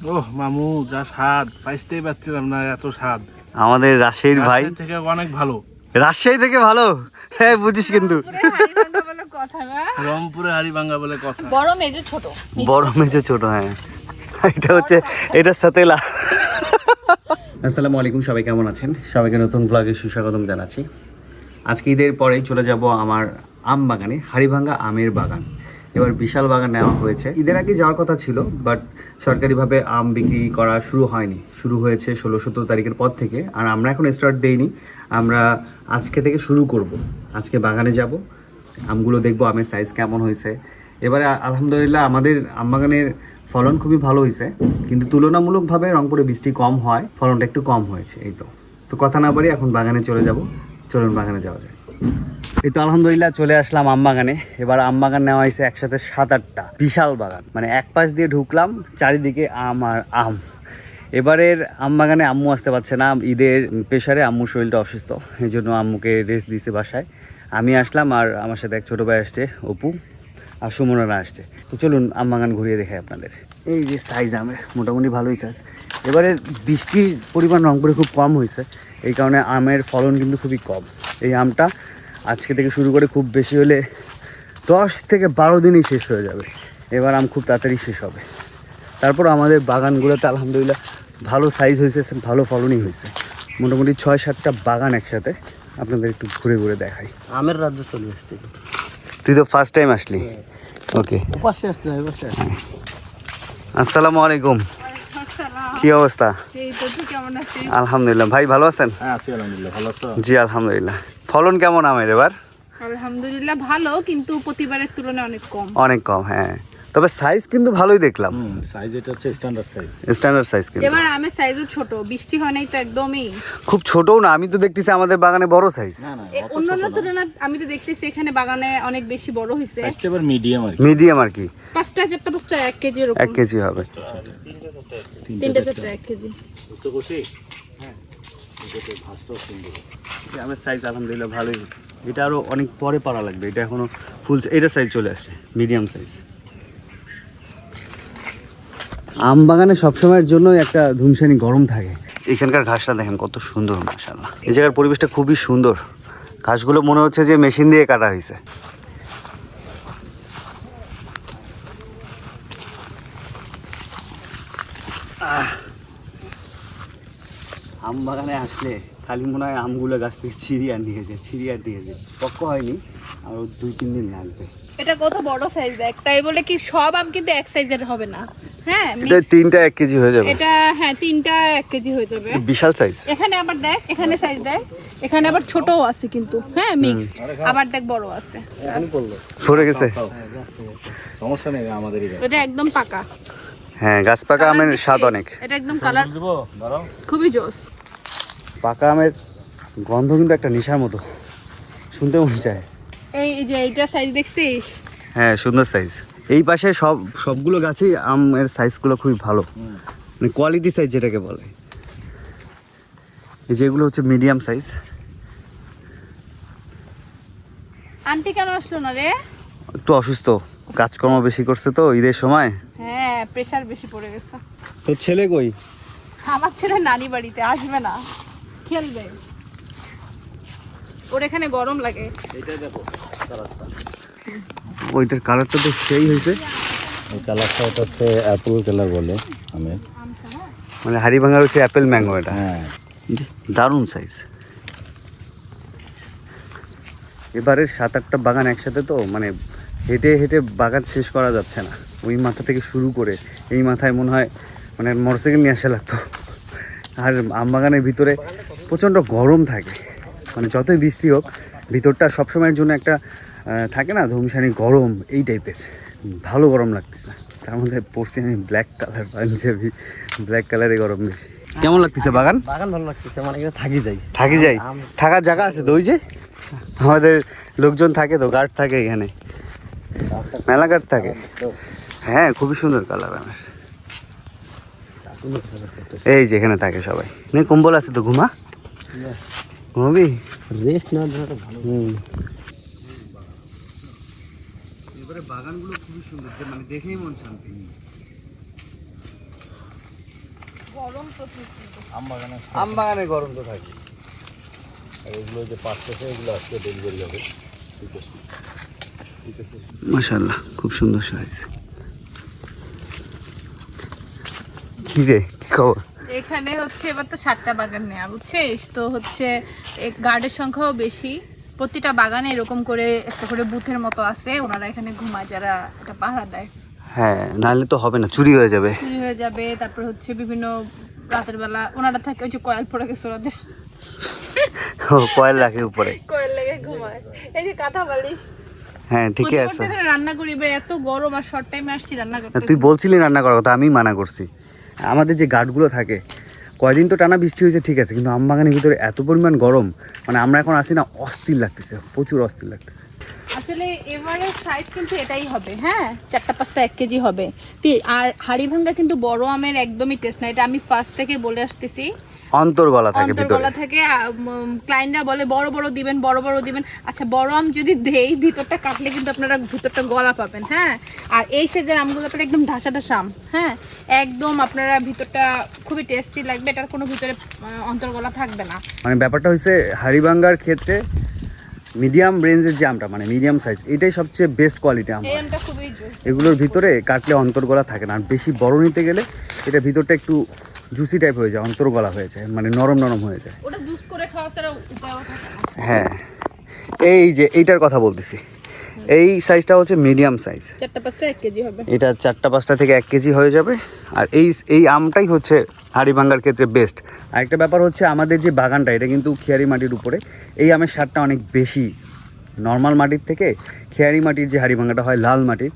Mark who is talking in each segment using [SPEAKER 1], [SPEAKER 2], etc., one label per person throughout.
[SPEAKER 1] ওহ মামু যা স্বাদ। পাইতেই পারছিলাম না এত স্বাদ।
[SPEAKER 2] আমাদের রাজশাহীর ভাই।
[SPEAKER 1] থেকে অনেক ভালো।
[SPEAKER 2] রাজশাহী থেকে ভালো? হ্যাঁ বুঝিস কিন্তু।
[SPEAKER 1] রংপুরে হাড়ি ভাঙ্গা বলে কথা।
[SPEAKER 3] বড় মেজে ছোট।
[SPEAKER 2] বড় মেজে ছোট হ্যাঁ। এটা হচ্ছে এটার সাথে লা আসসালামু আলাইকুম সবাই কেমন আছেন? সবাইকে নতুন ব্লগে সুস্বাগতম জানাচ্ছি। আজকে ঈদের পরেই চলে যাব আমার আম বাগানে হাড়িভাঙ্গা আমের বাগান। এবার বিশাল বাগান নেওয়া হয়েছে। ঈদের আগে যাওয়ার কথা ছিল বাট সরকারিভাবে আম বিক্রি করা শুরু হয়নি। শুরু হয়েছে ষোলো সতেরো তারিখের পর থেকে, আর আমরা এখন স্টার্ট দেইনি। আমরা আজকে থেকে শুরু করব। আজকে বাগানে যাব। আমগুলো দেখব, আমের সাইজ কেমন হয়েছে। এবারে আলহামদুলিল্লাহ আমাদের আম বাগানের ফলন খুবই ভালো হয়েছে, কিন্তু তুলনামূলকভাবে রংপুরে বৃষ্টি কম হয়, ফলনটা একটু কম হয়েছে, এই তো। তো কথা না পারি এখন বাগানে চলে যাব। চলুন বাগানে যাওয়া যায় এই তো আলহামদুলিল্লাহ চলে আসলাম আম বাগানে এবার আম বাগান নেওয়া হয়েছে একসাথে সাত আটটা বিশাল বাগান। মানে এক পাশ দিয়ে ঢুকলাম, চারিদিকে আম আর আম। এবারের আম বাগানে আম্মু আসতে পারছে না, ঈদের প্রেশারে আম্মুর শরীরটা অসুস্থ। এই জন্য আম্মুকে রেস্ট দিতে বাসায়। আমি আসলাম আর আমার সাথে এক ছোটো ভাই আসছে, অপু আর সুমনারা আসছে। তো চলুন আম বাগান ঘুরিয়ে দেখাই আপনাদের। এই যে সাইজ আমের, মোটামুটি ভালোই সাইজ এবারে বৃষ্টির পরিমাণ রংপুরে খুব কম হয়েছে। এই কারণে আমের ফলন কিন্তু খুবই কম। এই আমটা আজকে থেকে শুরু করে খুব বেশি হলে দশ থেকে বারো দিনই শেষ হয়ে যাবে। এবার আম খুব তাড়াতাড়ি শেষ হবে। তারপর আমাদের বাগানগুলোতে আলহামদুলিল্লাহ ভালো সাইজ হয়েছে ভালো ফলনই হয়েছে। মোটামুটি ছয় সাতটা বাগান একসাথে আপনাদের একটু ঘুরে ঘুরে দেখাই।
[SPEAKER 4] আমের রাজ্য চলে এসছে
[SPEAKER 2] তুই তো ফার্স্ট টাইম আসলি? ওকে
[SPEAKER 4] পাশে আসতে হয় পাশে
[SPEAKER 2] আসসালামু আলাইকুম। কি অবস্থা?
[SPEAKER 3] এই তো তুই কেমন আছিস?
[SPEAKER 2] আলহামদুলিল্লাহ। ভাই ভালো আছেন?
[SPEAKER 1] হ্যাঁ আছি আলহামদুলিল্লাহ ভালো
[SPEAKER 2] জি আলহামদুলিল্লাহ। ফলন কেমন আমের এবার?
[SPEAKER 3] আলহামদুলিল্লাহ ভালো কিন্তু প্রতিবারের তুলনায় অনেক কম।
[SPEAKER 2] অনেক কম হ্যাঁ। তবে সাইজ কিন্তু ভালোই দেখলাম।
[SPEAKER 1] সাইজ এটা হচ্ছে স্ট্যান্ডার্ড সাইজ
[SPEAKER 2] স্ট্যান্ডার্ড সাইজ কিন্তু।
[SPEAKER 3] এবার আমের সাইজও ছোট বৃষ্টি হয় নাই তো একদমই।
[SPEAKER 2] খুব ছোটও না আমি তো দেখতেছি আমাদের বাগানে বড় সাইজ
[SPEAKER 1] না না
[SPEAKER 3] অন্যান্য তুলনায় আমি তো দেখতেছি এখানে বাগানে অনেক বেশি বড় হয়েছে
[SPEAKER 1] সাইজটা এবার মিডিয়াম আর কি।
[SPEAKER 2] মিডিয়াম আর কি।
[SPEAKER 3] পাঁচটা চারটা পাঁচটা এক কেজি
[SPEAKER 2] এক
[SPEAKER 3] এরকম
[SPEAKER 2] কেজি হবে।
[SPEAKER 3] তিনটা চারটা এক কেজি।
[SPEAKER 1] বুঝতে করছি
[SPEAKER 2] আমের আলহামদুলিল্লাহ ভালোই এটা আরও অনেক পরে পারা লাগবে, এটা এখনও ফুল এটা সাইজ চলে আসছে মিডিয়াম সাইজ আম বাগানে সবসময়ের জন্য একটা ধুমসানি গরম থাকে। এখানকার ঘাসটা দেখেন কত সুন্দর মাশাল্লাহ এই জায়গার পরিবেশটা খুবই সুন্দর। ঘাসগুলো মনে হচ্ছে যে মেশিন দিয়ে কাটা হয়েছে। আম বাগানে আসলে খালি মনে হয় আমগুলো গাছ থেকে ছিঁড়িয়ে আর নিয়ে যায় ছিঁড়িয়ে আর নিয়ে যায় পক্ক হয়নি আরও দুই তিন দিন লাগবে।
[SPEAKER 3] এটা কত বড় সাইজ দেখ তাই বলে কি সব আম কিন্তু এক সাইজের হবে না। হ্যাঁ
[SPEAKER 2] এটা তিনটা এক কেজি হয়ে যাবে।
[SPEAKER 3] এটা হ্যাঁ তিনটা এক কেজি হয়ে যাবে।
[SPEAKER 2] বিশাল সাইজ
[SPEAKER 3] এখানে আবার দেখ এখানে সাইজ দেখ এখানে আবার ছোটও আছে কিন্তু। হ্যাঁ মিক্সড আবার দেখ বড় আছে।
[SPEAKER 2] পড়ে গেছে।
[SPEAKER 1] সমস্যা নেই আমাদেরই
[SPEAKER 3] এটা একদম পাকা।
[SPEAKER 2] হ্যাঁ গাছ পাকা আমের স্বাদ অনেক।
[SPEAKER 3] এটা একদম কালার খুবই জোস।
[SPEAKER 2] পাকা আমের গন্ধ কিন্তু একটা নেশার মতো। শুনতে মনে চায়।
[SPEAKER 3] এই এই যে এইটা সাইজ দেখছিস?
[SPEAKER 2] হ্যাঁ সুন্দর সাইজ এই পাশে সব সবগুলো গাছেই আমের সাইজগুলো খুবই ভালো। মানে কোয়ালিটি সাইজ যেটাকে বলে। এই যেগুলো হচ্ছে মিডিয়াম সাইজ
[SPEAKER 3] আন্টি কেন আসলো না রে?
[SPEAKER 2] একটু অসুস্থ। কাজকর্ম বেশি করছে তো ঈদের সময়।
[SPEAKER 3] হ্যাঁ প্রেসার বেশি পড়ে গেছে।
[SPEAKER 2] তোর ছেলে কই?
[SPEAKER 3] আমার ছেলে নানি বাড়িতে আসবে না। খেলবে। ওর এখানে গরম লাগে।
[SPEAKER 2] ওইটার কালারটা তো সেই হয়েছে।
[SPEAKER 1] এই কালারটা এটা হচ্ছে অ্যাপল কালার বলে আমের।
[SPEAKER 2] মানে হাড়ি ভাঙার হচ্ছে অ্যাপেল ম্যাঙ্গো এটা।
[SPEAKER 1] হ্যাঁ।
[SPEAKER 2] দারুণ সাইজ এবারে সাত আটটা বাগান একসাথে তো মানে হেঁটে হেঁটে বাগান শেষ করা যাচ্ছে না। ওই মাথা থেকে শুরু করে এই মাথায় মনে হয় মানে মোটরসাইকেল নিয়ে আসা লাগতো। আর আম বাগানের ভিতরে প্রচণ্ড গরম থাকে। মানে যতই বৃষ্টি হোক ভিতরটা সবসময়ের জন্য একটা থাকে না ধুমসানি গরম এই টাইপের। ভালো গরম লাগতেছে তার মধ্যে পড়ছি আমি ব্ল্যাক কালার পাঞ্জাবি ব্ল্যাক কালারে গরম বেশি। কেমন লাগতেছে বাগান?
[SPEAKER 4] বাগান ভালো লাগতেছে মানে এখানে থাকি যাই।
[SPEAKER 2] থাকি যাই? থাকার জায়গা আছে তো ওই যে? আমাদের লোকজন থাকে তো গার্ড থাকে এখানে। মেলা গার্ড থাকে। হ্যাঁ খুবই সুন্দর কালার আমার। এই যে এখানে থাকে সবাই। নে কম্বল আছে তো ঘুমা? ঘুমাবি?
[SPEAKER 4] রেস্ট ভালো।
[SPEAKER 2] হুম। এবারে বাগানগুলো খুবই সুন্দর মানে দেখেই মন শান্তি
[SPEAKER 3] গরম প্রচুর
[SPEAKER 1] আম বাগানে
[SPEAKER 2] গরম তো থাকে
[SPEAKER 1] আর এগুলো যে পাঁচটাছে এগুলো আজকে ডেলিভারি হবে। ঠিক আছে।
[SPEAKER 2] মাশাল্লাহ খুব সুন্দর সাইজ। কি রে কি খবর?
[SPEAKER 3] এখানে হচ্ছে এবার তো সাতটা বাগান নেওয়া বুঝছিস? তো হচ্ছে গার্ডের সংখ্যাও বেশি। প্রতিটা বাগানে এরকম করে একটা করে বুথের মতো আছে ওনারা এখানে ঘুমায় যারা এটা পাহারা দেয়।
[SPEAKER 2] হ্যাঁ নাহলে তো হবে না চুরি হয়ে যাবে।
[SPEAKER 3] চুরি হয়ে যাবে তারপর হচ্ছে বিভিন্ন রাতের বেলা ওনারা থাকে ওই যে কয়েল পড়ে গেছে ওনাদের
[SPEAKER 2] কয়েল রাখে উপরে।
[SPEAKER 3] কয়েল লেগে ঘুমায়। এই যে কাঁথা বালিশ
[SPEAKER 2] হ্যাঁ ঠিকই আছে।
[SPEAKER 3] রান্না করি এবার এত গরম আর শর্ট টাইমে আসছি রান্না করতে
[SPEAKER 2] তুই বলছিলি রান্না করার কথা আমি মানা করছি। আমাদের যে গার্ডগুলো থাকে কয়দিন তো টানা বৃষ্টি হয়েছে ঠিক আছে কিন্তু আমবাগানের ভিতরে এত পরিমাণ গরম মানে আমরা এখন আসি না অস্থির লাগতেছে প্রচুর অস্থির লাগতেছে।
[SPEAKER 3] আসলে এবারের সাইজ কিন্তু এটাই হবে হ্যাঁ? চারটা পাঁচটা এক কেজি হবে। আর হাড়ি ভাঙ্গা কিন্তু বড় আমের একদমই টেস্ট না এটা আমি ফার্স্ট থেকে বলে আসতেছি।
[SPEAKER 2] অন্তর থাকে
[SPEAKER 3] অন্তর্গলা থেকে ক্লায়েন্টরা বলে বড় বড় দিবেন বড় বড় দিবেন। আচ্ছা বড় আম যদি দেই ভিতরটা কাটলে কিন্তু আপনারা ভিতরটা গলা পাবেন হ্যাঁ? আর এই সাইজের আমগুলো আপনারা একদম ঢাসা ঢাসা আম হ্যাঁ? একদম আপনারা ভিতরটা খুবই টেস্টি লাগবে এটার কোনো ভিতরে অন্তর্গলা থাকবে না।
[SPEAKER 2] মানে ব্যাপারটা হচ্ছে হাড়িভাঙ্গার ক্ষেত্রে মিডিয়াম রেঞ্জের যে আমটা মানে মিডিয়াম সাইজ এটাই সবচেয়ে বেস্ট কোয়ালিটি আম। এগুলোর ভিতরে কাটলে অন্তর্গলা থাকে না আর বেশি বড় নিতে গেলে এটা ভিতরটা একটু জুসি টাইপ হয়ে যায় অন্তর্গলা হয়ে যায় মানে নরম নরম হয়ে যায়। হ্যাঁ। এই যে এইটার কথা বলতেছি। এই সাইজটা হচ্ছে মিডিয়াম সাইজ
[SPEAKER 3] চারটা পাঁচটা এক কেজি হবে।
[SPEAKER 2] এটা চারটা পাঁচটা থেকে এক কেজি হয়ে যাবে। আর এই এই আমটাই হচ্ছে হাড়ি ভাঙ্গার ক্ষেত্রে বেস্ট আরেকটা ব্যাপার হচ্ছে আমাদের যে বাগানটা এটা কিন্তু খেয়ারি মাটির উপরে। এই আমের স্বাদটা অনেক বেশি। নর্মাল মাটির থেকে খেয়ারি মাটির যে হাড়ি ভাঙ্গাটা হয় লাল মাটির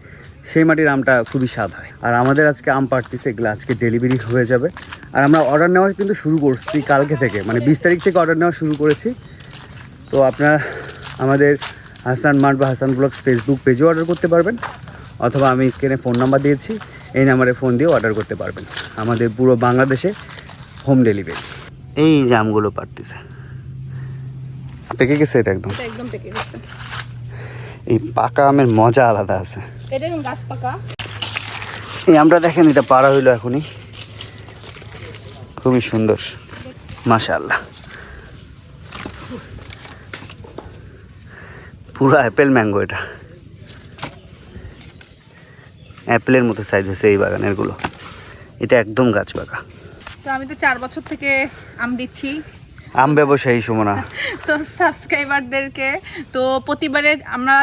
[SPEAKER 2] সেই মাটির আমটা খুবই স্বাদ হয়। আর আমাদের আজকে আম পাড়তেছে এগুলো আজকে ডেলিভারি হয়ে যাবে। আর আমরা অর্ডার নেওয়া কিন্তু শুরু করছি কালকে থেকে। মানে বিশ তারিখ থেকে অর্ডার নেওয়া শুরু করেছি। তো আপনারা আমাদের হাসান মার্ট বা হাসান ব্লগস ফেসবুক পেজেও অর্ডার করতে পারবেন অথবা আমি স্ক্রিনে ফোন নাম্বার দিয়েছি এই নাম্বারে ফোন দিয়েও অর্ডার করতে পারবেন। আমাদের পুরো বাংলাদেশে হোম ডেলিভারি এই জামগুলো পারতেছে। পেকে গেছে এটা একদম?
[SPEAKER 3] একদম পেকে গেছে।
[SPEAKER 2] এই পাকা আমের মজা আলাদা আছে।
[SPEAKER 3] এটা একদম গাছ পাকা।
[SPEAKER 2] এই আমরা দেখেন এটা পাড়া হইল এখনই। খুবই সুন্দর। মাশাআল্লাহ। পুরো অ্যাপেল ম্যাঙ্গো এটা। অ্যাপেলের মতো সাইজ হয়েছে এই বাগানেরগুলো এটা একদম গাছ বাগা
[SPEAKER 3] তো আমি তো চার বছর থেকে আম দিচ্ছি।
[SPEAKER 2] আম ব্যবসায়ী সুমনা।
[SPEAKER 3] তো সাবস্ক্রাইবারদেরকে তো প্রতিবারে আমরা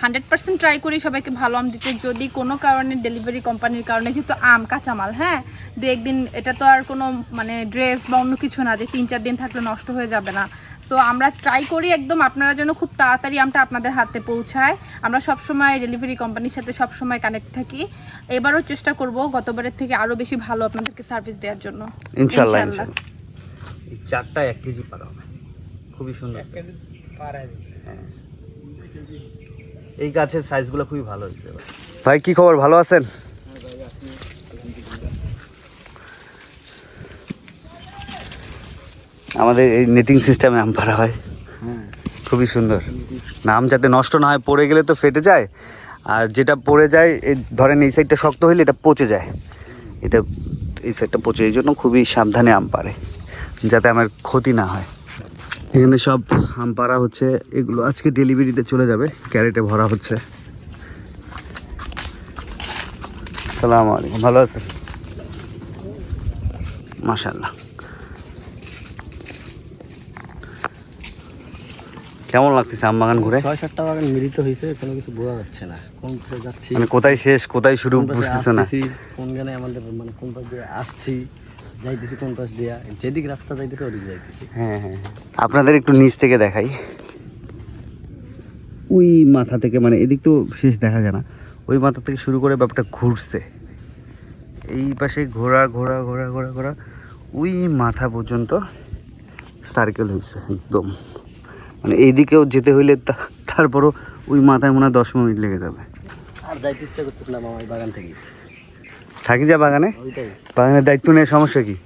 [SPEAKER 3] হান্ড্রেড পার্সেন্ট ট্রাই করি সবাইকে ভালো আম দিতে। যদি কোনো কারণে ডেলিভারি কোম্পানির কারণে যেহেতু আম কাঁচামাল হ্যাঁ? দু একদিন এটা তো আর কোনো মানে ড্রেস বা অন্য কিছু না যে তিন চার দিন থাকলে নষ্ট হয়ে যাবে না। সো আমরা ট্রাই করি একদম আপনারা যেন খুব তাড়াতাড়ি আমটা আপনাদের হাতে পৌঁছায়। আমরা সবসময় ডেলিভারি কোম্পানির সাথে সবসময় কানেক্ট থাকি। এবারও চেষ্টা করব গতবারের থেকে আরও বেশি ভালো আপনাদেরকে সার্ভিস দেওয়ার জন্য।
[SPEAKER 2] ইনশাল্লাহ এই চারটা এক কেজি পারা খুবই সুন্দর হ্যাঁ। এই গাছের সাইজগুলো খুবই ভালো হয়েছে ভাই কি খবর? ভালো আছেন? আমাদের এই নেটিং সিস্টেমে আম পাড়া হয়। খুবই সুন্দর। নাম যাতে নষ্ট না হয় পড়ে গেলে তো ফেটে যায়। আর যেটা পড়ে যায় এই ধরেন এই সাইডটা শক্ত হইলে এটা পচে যায়। এটা এই সাইডটা পচে এই জন্য খুবই সাবধানে আম পারে যাতে আমার ক্ষতি না হয়। এখানে সব আম পাড়া হচ্ছে এগুলো আজকে ডেলিভারিতে চলে যাবে ক্যারেটে ভরা হচ্ছে। সালাম আলাইকুম ভালো আছেন? মাশাল্লাহ কেমন লাগতেছে আম বাগান ঘুরে?
[SPEAKER 4] ছয় সাতটা বাগান মিলিত হয়েছে কোনো কিছু বোঝা যাচ্ছে না। কোন যাচ্ছি?
[SPEAKER 2] মানে কোথায় শেষ কোথায় শুরু বুঝতেছে না।
[SPEAKER 4] কোন গানে আমাদের মানে কোন আসছি যাইতেছি কোন পাশ দিয়া? যেদিক রাস্তা যাইতেছে ওদিক যাইতেছি।
[SPEAKER 2] হ্যাঁ হ্যাঁ হ্যাঁ। আপনাদের একটু নিচ থেকে দেখাই। ওই মাথা থেকে মানে এদিক তো শেষ দেখা যায় না। ওই মাথা থেকে শুরু করে ব্যাপারটা ঘুরছে। এই পাশে ঘোরা ঘোরা ঘোরা ঘোরা ঘোরা ওই মাথা পর্যন্ত সার্কেল হয়েছে একদম। মানে এইদিকেও যেতে হইলে তারপরও ওই মাথায় মনে হয় দশ মিনিট লেগে যাবে।
[SPEAKER 4] আর যাইতে ইচ্ছা করতেছে না মামার বাগান থেকে।
[SPEAKER 2] থাকি যা বাগানে? বাগানের দায়িত্ব নেই সমস্যা কি?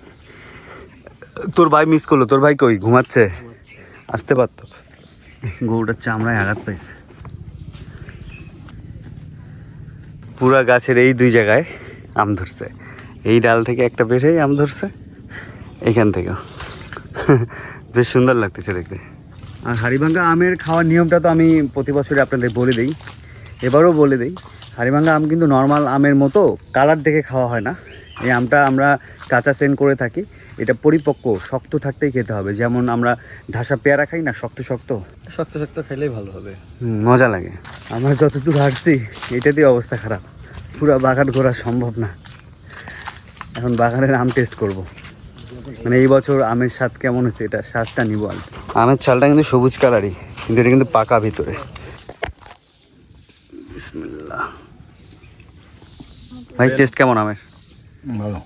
[SPEAKER 2] তোর ভাই মিস করল, তোর ভাই কই? ঘুমাচ্ছে? আসতে পারতো। গরুটার চামড়ায় আঘাত পাইছে। পুরা গাছের এই দুই জায়গায় আম ধরছে। এই ডাল থেকে একটা বের হয়ে আম ধরছে। এইখান থেকেও। বেশ সুন্দর লাগতেছে দেখতে। আর হাড়িভাঙ্গা আমের খাওয়ার নিয়মটা তো আমি প্রতি বছরই আপনাদের বলে দিই। এবারও বলে দিই। হাড়িভাঙ্গা আম কিন্তু নর্মাল আমের মতো কালার দেখে খাওয়া হয় না। এই আমটা আমরা কাঁচা সেন্ড করে থাকি। এটা পরিপক্ক শক্ত থাকতেই খেতে হবে। যেমন আমরা ঢাসা পেয়ারা খাই না শক্ত শক্ত।
[SPEAKER 4] শক্ত শক্ত খেলেই ভালো হবে।
[SPEAKER 2] মজা লাগে। আমরা যতদূর হাঁটছি এটাতেই অবস্থা খারাপ। পুরো বাগান ঘোরা সম্ভব না। এখন বাগানের আম টেস্ট করব। মানে এই বছর আমের স্বাদ কেমন হচ্ছে এটা স্বাদটা নিব আর আমের ছালটা কিন্তু সবুজ কালারই কিন্তু এটা কিন্তু পাকা ভিতরে। বিসমিল্লাহ। ভাই টেস্ট কেমন আমের?
[SPEAKER 1] ভালো।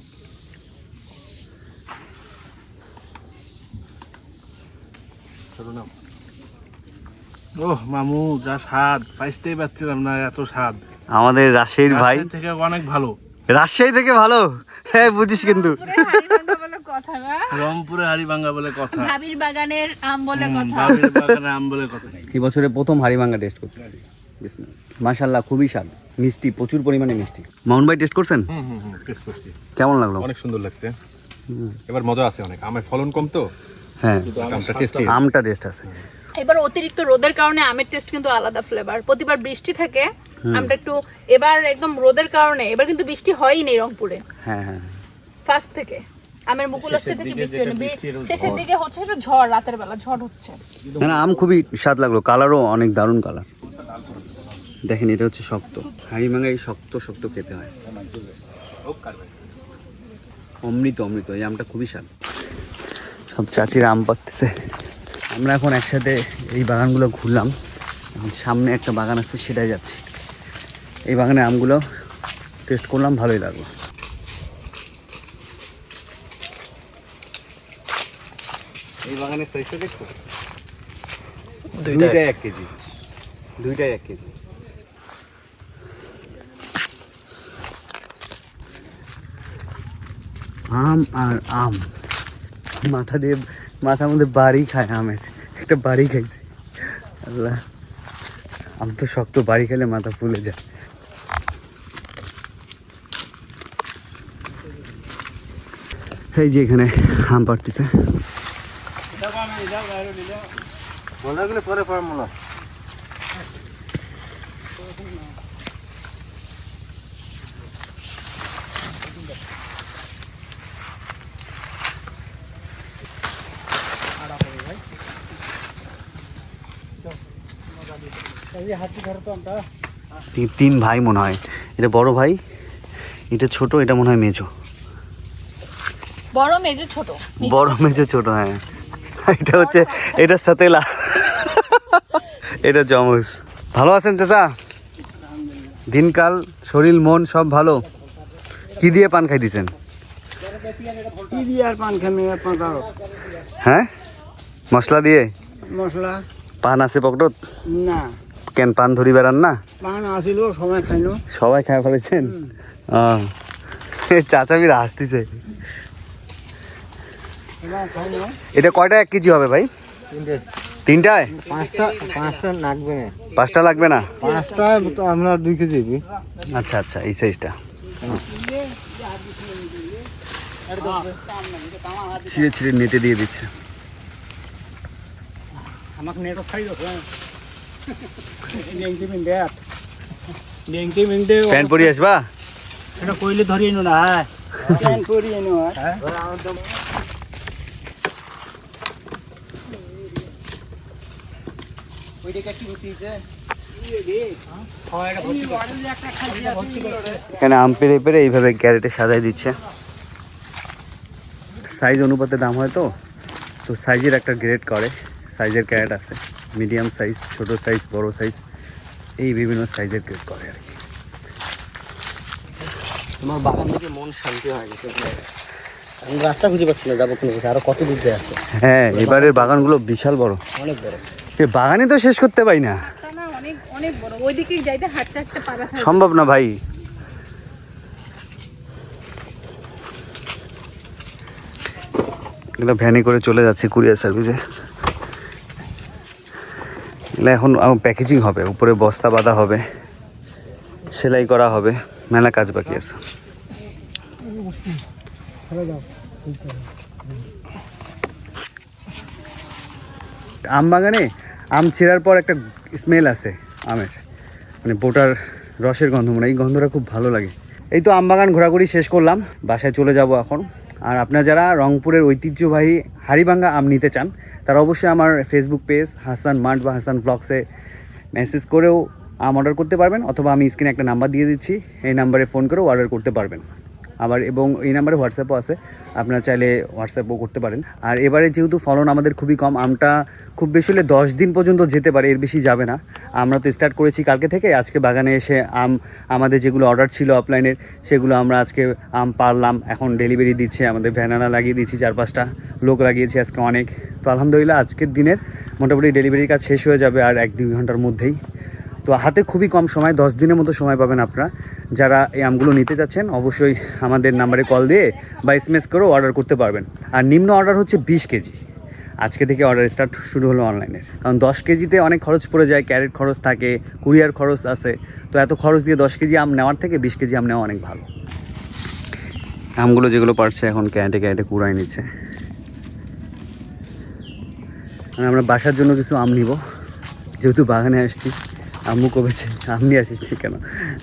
[SPEAKER 5] ওহ মামু যা স্বাদ। পাইতেই পারছিলাম না এত স্বাদ।
[SPEAKER 2] আমাদের রাজশাহীর ভাই।
[SPEAKER 5] থেকে অনেক ভালো।
[SPEAKER 2] রাজশাহী থেকে ভালো? হ্যাঁ বুঝিস কিন্তু।
[SPEAKER 3] পুরো হাড়িভাঙ্গা বলে কথা না?
[SPEAKER 5] রংপুরে হাড়িভাঙ্গা বলে কথা।
[SPEAKER 3] ভাবির বাগানের আম বলে কথা।
[SPEAKER 5] বাবির বাগানে আম বলে কথা।
[SPEAKER 2] এই বছরে প্রথম হাড়িভাঙ্গা টেস্ট করতেছি। মাশাল্লাহ খুবই স্বাদ। মিষ্টি প্রচুর পরিমাণে মিষ্টি। মাউন্ট ভাই টেস্ট করছেন?
[SPEAKER 1] হুম হুম হুম টেস্ট করছি।
[SPEAKER 2] কেমন লাগল?
[SPEAKER 1] অনেক সুন্দর লাগছে। এবার মজা আছে অনেক। আমের ফলন কম তো?
[SPEAKER 2] হ্যাঁ।
[SPEAKER 1] আমটা টেস্টি
[SPEAKER 2] আমটা টেস্ট আছে।
[SPEAKER 3] এবার অতিরিক্ত রোদের কারণে আমের টেস্ট কিন্তু আলাদা ফ্লেভার প্রতিবার বৃষ্টি থাকে আমটা একটু এবার একদম রোদের কারণে এবার কিন্তু বৃষ্টি হয়ই নেই রংপুরে।
[SPEAKER 2] হ্যাঁ হ্যাঁ।
[SPEAKER 3] ফার্স্ট থেকে। আমের মুকুল আসছে থেকে বৃষ্টি হয়নি। বি- শেষের দিকে হচ্ছে একটা ঝড় রাতের বেলা ঝড় হচ্ছে।
[SPEAKER 2] না না আম খুবই স্বাদ লাগল। কালারও অনেক দারুণ কালার দেখেন এটা হচ্ছে শক্ত। হাড়িভাঙ্গা এই শক্ত শক্ত খেতে হয়। অমৃত অমৃত এই আমটা খুবই স্বাদ। সব চাচির আম পাকতেছে। আমরা এখন একসাথে এই বাগানগুলো ঘুরলাম। এখন সামনে একটা বাগান আছে সেটাই যাচ্ছি। এই বাগানের আমগুলো টেস্ট করলাম ভালোই লাগল। এই বাগানের সাইজটা দেখছ? দুইটাই এক কেজি। দুইটাই এক কেজি। আম আর আম। মাথা দিয়ে, মাথার মধ্যে বাড়ি খায় আমের। একটা বাড়ি খাইছি। আল্লাহ, আম তো শক্ত, বাড়ি খেলে মাথা ফুলে যায়। এই যে এখানে আম পাড়তেছে।
[SPEAKER 4] পরে ফর্মুলা
[SPEAKER 2] তি- তিন ভাই মনে হয়। এটা বড় ভাই এটা ছোট এটা মনে হয় মেজো।
[SPEAKER 3] বড় মেজে ছোট।
[SPEAKER 2] বড় মেজো ছোট হ্যাঁ। এটা হচ্ছে এটা সাতেলা এটা জমজ। ভালো আছেন চাচা? দিনকাল শরীর মন সব ভালো? কি দিয়ে পান খাই দিছেন
[SPEAKER 4] কি দিয়ে আর পান আপনার
[SPEAKER 2] হ্যাঁ? মশলা দিয়ে?
[SPEAKER 4] মশলা।
[SPEAKER 2] পান আছে পকটত?
[SPEAKER 4] না।
[SPEAKER 2] কেন পান ধরি বেড়ান না?
[SPEAKER 4] পান আসিল সময় খাইলো।
[SPEAKER 2] সবাই খায় ফেলেছেন? ও চাচা বিরা হাসতিছে এটা কয়টা এক কেজি হবে ভাই? তিনটায়?
[SPEAKER 4] পাঁচটা পাঁচটা লাগবে না।
[SPEAKER 2] পাঁচটা লাগবে না?
[SPEAKER 4] পাঁচটা তো আমরা দুই কেজি দিবি।
[SPEAKER 2] আচ্ছা আচ্ছা এই সাইজটা। ছিঁড়ে ছিঁড়ে নেটে দিয়ে দিচ্ছে।
[SPEAKER 4] আমাকে নেট খাই
[SPEAKER 2] প্যান্ট পরি আসবা?
[SPEAKER 4] এটা কইলে ধরি এনো না হ্যাঁ। হ্যাঁ।
[SPEAKER 2] এখানে আম পেরে পেরে এইভাবে ক্যারেটে সাজাই দিচ্ছে। সাইজ অনুপাতে দাম হয় তো তো সাইজের একটা গ্রেড করে সাইজের ক্যারেট আছে। মিডিয়াম সাইজ ছোট সাইজ বড় সাইজ এই বিভিন্ন সাইজের গ্রেড করে আর কি।
[SPEAKER 4] তোমার বাগান থেকে মন শান্তি হয়ে? গেছে আমি রাস্তা খুঁজে পাচ্ছি না যাব কোনো আরও কত দূর দিয়ে
[SPEAKER 2] হ্যাঁ এবারের বাগানগুলো বিশাল বড়।
[SPEAKER 4] অনেক বড়।
[SPEAKER 2] এ বাগানই তো শেষ করতে পারি না।
[SPEAKER 3] অনেক অনেক বড়। ওইদিকে যাইতে হাঁটতে হাঁটতে পারা থাকে।
[SPEAKER 2] সম্ভব না ভাই। এগুলো ভ্যানে করে চলে যাচ্ছে কুরিয়ার সার্ভিসে। এগুলো এখন প্যাকেজিং হবে, উপরে বস্তা বাঁধা হবে, সেলাই করা হবে, মেলা কাজ বাকি আছে। আম বাগানে, আম ছেঁড়ার পর একটা স্মেল আছে, আমের। মানে বোটার রসের গন্ধ মানে এই গন্ধটা খুব ভালো লাগে। এই তো আম বাগান ঘোরাঘুরি শেষ করলাম, বাসায় চলে যাব এখন। আর আপনারা যারা রংপুরের ঐতিহ্যবাহী হাড়িভাঙ্গা আম নিতে চান, তারা অবশ্যই আমার ফেসবুক পেজ হাসান মার্ট বা হাসান ব্লগসে মেসেজ করেও আম অর্ডার করতে পারবেন, অথবা আমি স্ক্রিনে একটা নাম্বার দিয়ে দিচ্ছি, এই নাম্বারে ফোন করেও অর্ডার করতে পারবেন। আবার এবং এই নাম্বারে হোয়াটসঅ্যাপও আছে। আপনারা চাইলে হোয়াটসঅ্যাপও করতে পারেন। আর এবারে যেহেতু ফলন আমাদের খুবই কম, আমটা খুব বেশি হলে দশ দিন পর্যন্ত যেতে পারে, এর বেশি যাবে না। আমরা তো স্টার্ট করেছি কালকে থেকে, আজকে বাগানে এসে আম, আমাদের যেগুলো অর্ডার ছিল অফলাইনের সেগুলো আমরা আজকে আম পারলাম। এখন ডেলিভারি দিচ্ছে, আমাদের ভ্যানানা লাগিয়ে দিচ্ছি চার পাঁচটা লোক লাগিয়েছি আজকে অনেক। তো আলহামদুলিল্লাহ, আজকের দিনের মোটামুটি ডেলিভারির কাজ শেষ হয়ে যাবে আর এক দুই ঘণ্টার মধ্যেই। তো হাতে খুবই কম সময়, দশ দিনের মতো সময় পাবেন আপনারা। যারা এই আমগুলো নিতে যাচ্ছেন, অবশ্যই আমাদের নাম্বারে কল দিয়ে বা এসএমএস করেও অর্ডার করতে পারবেন। আর নিম্ন অর্ডার হচ্ছে বিশ কেজি। আজকে থেকে অর্ডার স্টার্ট শুরু হলো অনলাইনের কারণ দশ কেজিতে অনেক খরচ পড়ে যায় ক্যারেট খরচ থাকে, কুরিয়ার খরচ আছে। তো এত খরচ দিয়ে দশ কেজি আম নেওয়ার থেকে বিশ কেজি আম নেওয়া অনেক ভালো। আমগুলো যেগুলো পারছে এখন ক্যারেটে ক্যারেটে কুড়াই নিচ্ছে। আমরা বাসার জন্য কিছু আম নিব। যেহেতু বাগানে আসছি। আম্মু কবেছে? আম নিয়ে আসিস কেন?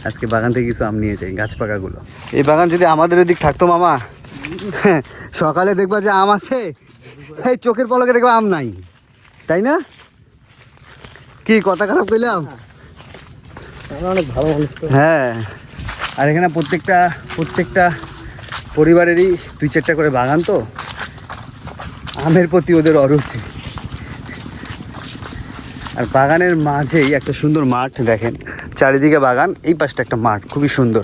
[SPEAKER 2] আজকে বাগান থেকে কিছু আম নিয়ে যাই, গাছ পাকাগুলো। এই বাগান যদি আমাদের ওদিক থাকতো মামা সকালে দেখবা যে আম আছে, এই চোখের পলকে দেখবা আম নাই, তাই না? কি, কথা খারাপ
[SPEAKER 4] আমরা অনেক ভালো
[SPEAKER 2] হ্যাঁ আর এখানে প্রত্যেকটা প্রত্যেকটা পরিবারেরই দুই চারটা করে বাগান তো, আমের প্রতি ওদের অরুচি। আর বাগানের মাঝেই একটা সুন্দর মাঠ দেখেন। চারিদিকে বাগান, এই পাশটা একটা মাঠ, খুবই সুন্দর।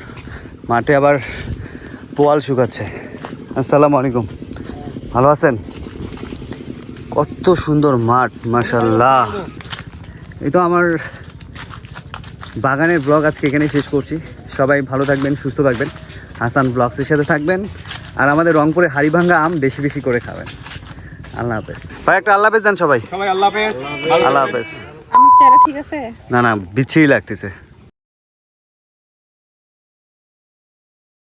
[SPEAKER 2] মাঠে আবার পোয়াল শুকাচ্ছে। আসসালামু আলাইকুম। ভালো আছেন? কত সুন্দর মাঠ মাশাল্লাহ এই তো আমার বাগানের ব্লগ আজকে এখানেই শেষ করছি। সবাই ভালো থাকবেন, সুস্থ থাকবেন। হাসান ব্লগসের সাথে থাকবেন। আর আমাদের রংপুরে হাড়িভাঙ্গা আম বেশি বেশি করে খাবেন। আল্লাহ হাফেজ। ভাই একটা আল্লাহ হাফেজ দেন সবাই।
[SPEAKER 5] সবাই আল্লাহ হাফেজ।
[SPEAKER 2] আল্লাহ হাফেজ।
[SPEAKER 3] আমার চেহারা ঠিক আছে?
[SPEAKER 2] না না বিচ্ছিরি লাগতেছে।